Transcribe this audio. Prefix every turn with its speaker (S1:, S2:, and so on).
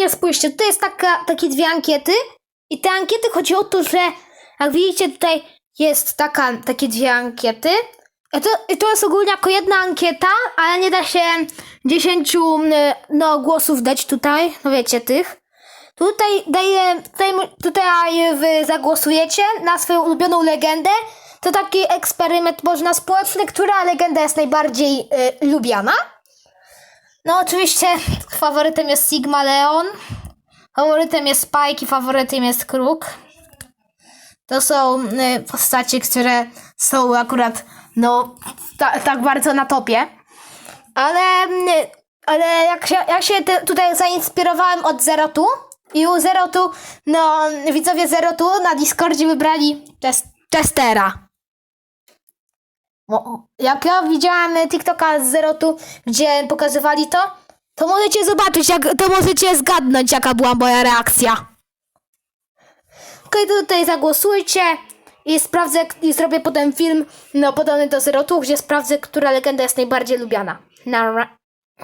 S1: ogólnie spójrzcie, tutaj jest taka, takie dwie ankiety i te ankiety chodzi o to, że jak widzicie tutaj jest taka, takie dwie ankiety. I to, I to jest ogólnie jako jedna ankieta, ale nie da się 10 no, głosów dać tutaj, no wiecie, tych. Tutaj daję, tutaj, tutaj wy zagłosujecie na swoją ulubioną legendę. To taki eksperyment można społeczny, która legenda jest najbardziej y, lubiana. No oczywiście faworytem jest Sigma Leon, faworytem jest Spike i faworytem jest Kruk. To są y, postacie, które są akurat no ta, tak bardzo na topie. Ale, y, ale jak się, jak się tutaj zainspirowałem od Zero Tu i u Zero Tu, no widzowie Zero Tu na Discordzie wybrali test, testera. Jak ja widziałem TikToka z Zero Tu, gdzie pokazywali to, to możecie zobaczyć, jak, to możecie zgadnąć, jaka była moja reakcja. Okej, to tutaj zagłosujcie i sprawdzę, i zrobię potem film, no podobny do Zero Tu, gdzie sprawdzę, która legenda jest najbardziej lubiana. Na,